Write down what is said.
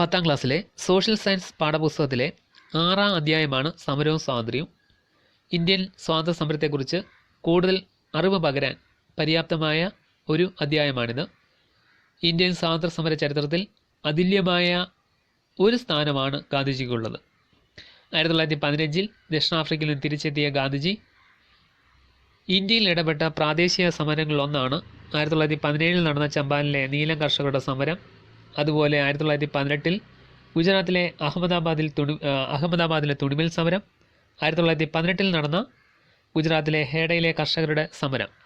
പത്താം ക്ലാസ്സിലെ social science പാഠപുസ്തകത്തിലെ ആറാം അധ്യായമാണ് സമരവും സ്വാതന്ത്ര്യവും. ഇന്ത്യൻ സ്വാതന്ത്ര്യ സമരത്തെക്കുറിച്ച് കൂടുതൽ അറിവ് പകരാൻ പര്യാപ്തമായ ഒരു അധ്യായമാണിത്. ഇന്ത്യൻ സ്വാതന്ത്ര്യ സമര ചരിത്രത്തിൽ അതുല്യമായ ഒരു സ്ഥാനമാണ് ഗാന്ധിജിക്കുള്ളത്. ആയിരത്തി തൊള്ളായിരത്തി പതിനഞ്ചിൽ ദക്ഷിണാഫ്രിക്കയിൽ നിന്ന് തിരിച്ചെത്തിയ ഗാന്ധിജി ഇന്ത്യയിൽ ഇടപെട്ട പ്രാദേശിക സമരങ്ങളിലൊന്നാണ്. ആയിരത്തി തൊള്ളായിരത്തി പതിനേഴിൽ നടന്ന ചമ്പാനിലെ നീലം കർഷകരുടെ സമരം അതുപോലെ ആയിരത്തി തൊള്ളായിരത്തി പതിനെട്ടിൽ ഗുജറാത്തിലെ അഹമ്മദാബാദിൽ തുണി അഹമ്മദാബാദിലെ തുണിമിൽ സമരം. ആയിരത്തി തൊള്ളായിരത്തി പതിനെട്ടിൽ നടന്ന ഗുജറാത്തിലെ ഹേഡയിലെ കർഷകരുടെ സമരം.